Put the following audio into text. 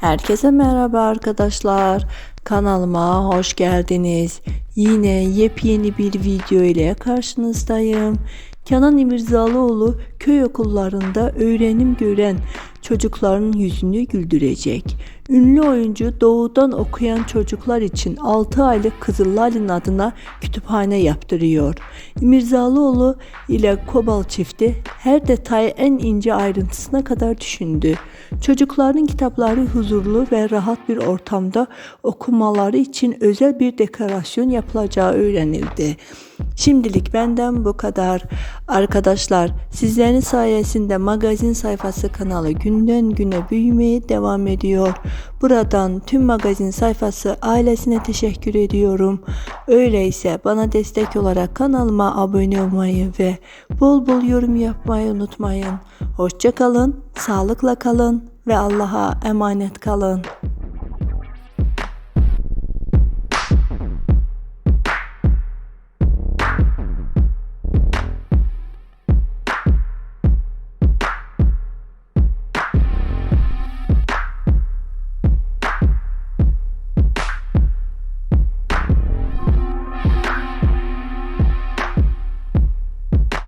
Herkese merhaba arkadaşlar. Kanalıma hoş geldiniz. Yine yepyeni bir video ile karşınızdayım. Kenan İmirzalıoğlu köy okullarında öğrenim gören çocukların yüzünü güldürecek. Ünlü oyuncu doğudan okuyan çocuklar için 6 aylık Kızıllalin adına kütüphane yaptırıyor. İmirzalıoğlu ile Kobal çifti her detayı en ince ayrıntısına kadar düşündü. Çocukların kitapları huzurlu ve rahat bir ortamda okumaları için özel bir dekorasyon yapılacağı öğrenildi. Şimdilik benden bu kadar. Arkadaşlar sizlerin sayesinde magazin sayfası kanalı günden güne büyümeye devam ediyor. Buradan tüm magazin sayfası ailesine teşekkür ediyorum. Öyleyse bana destek olarak kanalıma abone olmayı ve bol bol yorum yapmayı unutmayın. Hoşçakalın, sağlıkla kalın ve Allah'a emanet kalın.